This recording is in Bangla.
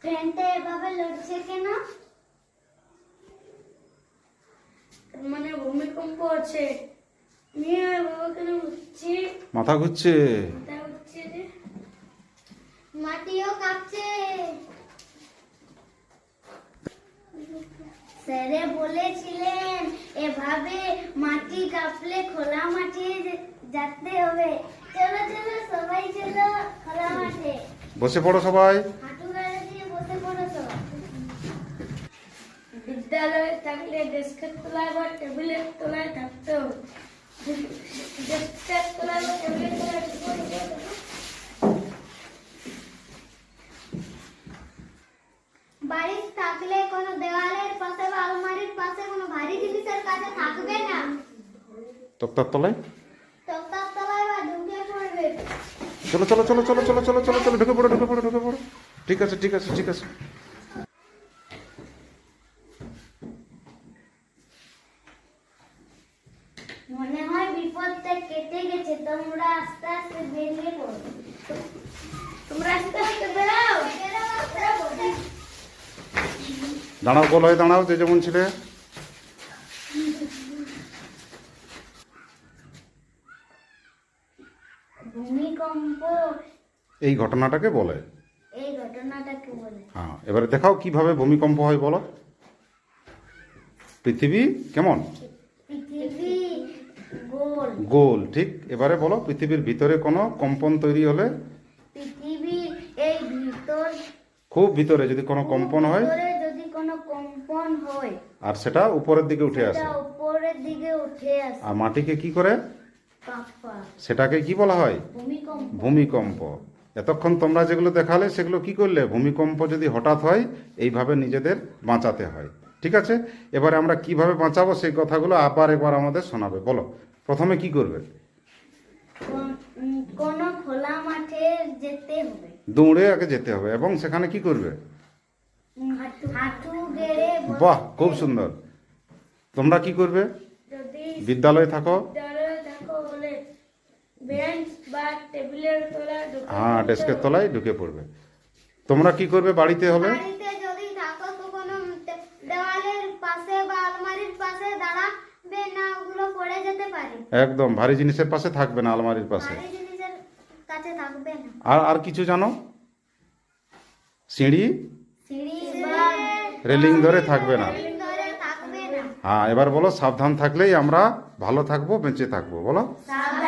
ট্রেনটা এভাবে লড়ছে কেন? মানে ভূমিকম্প আছে নিয়ে বাবা কেন হচ্ছে। মাথা ঘুরছে। মাটিও কাঁপছে। স্যারে বলেছিলেন এভাবে মাটি কাঁপলে খোলা মাঠে যে- যেতে হবে। চলো চলো সবাই চলো খোলা মাঠে। বসে পড়ো সবাই হাঁটু গাড়ি দিয়ে বসে পড়ো সবাই বিদ্যালয়ে থাকলে ডেস্কের তলায় বা টেবিলের তলায় থাকতে। হবে ডেস্কের তলায় বা টেবিলের তলায়। বাড়ি থাকলে কোনো দেওয়ালের পাশে বা আলমারির পাশে কোনো ভারী জিনিসের কাছে থাকবে না। তক্তার তলায় তক্তার তলায় বা ঢুকে পড়বে। চলো চলো চলো চলো চলো চলো চলো চলো ঢুকে পড়ো ঢুকে পড়ো ঢুকে পড়ো। ঠিক আছে ঠিক আছে ঠিক আছে। মনে হয় বিপদটা কেটে গেছে তোমরা আস্তে আস্তে বেরিয়ে পড়ো। তোমরা আস্তে আস্তে বেরাও দাঁড়াও গোল হয়ে দাঁড়াও যে যেমন ছিলে। ভূমিকম্প। এই ঘটনাটাকে বলে। এই ঘটনাটাকে বলে। হ্যাঁ এবারে দেখাও কীভাবে ভূমিকম্প হয় বলো। পৃথিবী কেমন? পৃথিবী গোল ঠিক? এবারে বলো পৃথিবীর ভিতরে কোনো কম্পন তৈরি হলে? পৃথিবী এই ভিতর খুব ভিতরে যদি কোনো কম্পন হয়। যদি কোনো কম্পন হয়। আর সেটা উপরের দিকে উঠে আসে। উপরের দিকে উঠে আসে। আর মাটিকে কি করে? সেটাকে কি বলা হয়? ভূমিকম্প। ভূমিকম্প। এতক্ষণ তোমরা যেগুলো দেখালে সেগুলো কি করলে? ভূমিকম্প যদি হঠাৎ হয় এইভাবে নিজেদের বাঁচাতে হয়। ঠিক আছে? এবারে আমরা কীভাবে বাঁচাবো সেই কথাগুলো আবার একবার আমাদের শোনাবে। বলো। প্রথমে কি করবে? কোন- খোলা মাঠে যেতে হবে। দৌড়ে আগে যেতে হবে। এবং সেখানে কি করবে? বাহ খুব সুন্দর। তোমরা কি করবে? বিদ্যালয়ে থাকো। হ্যাঁ ডেস্কের তলায় ঢুকে পড়বে। তোমরা কি করবে বাড়িতে হলে বাড়িতে যদি থাকো তো কোনো দে- দেওয়ালের পাশে বা আলমারির পাশে দাঁড়াবে না ওগুলো পড়ে যেতে পারে একদম ভারী জিনিসের পাশে থাকবে না আলমারির পাশে। আর আর কিছু জানো? সিঁড়ি? সিঁড়ি রেলিং ধরে থাকবে না। হ্যাঁ এবার বলো সাবধান থাকলেই আমরা ভালো থাকব বেঁচে থাকব বলো? সাবধান।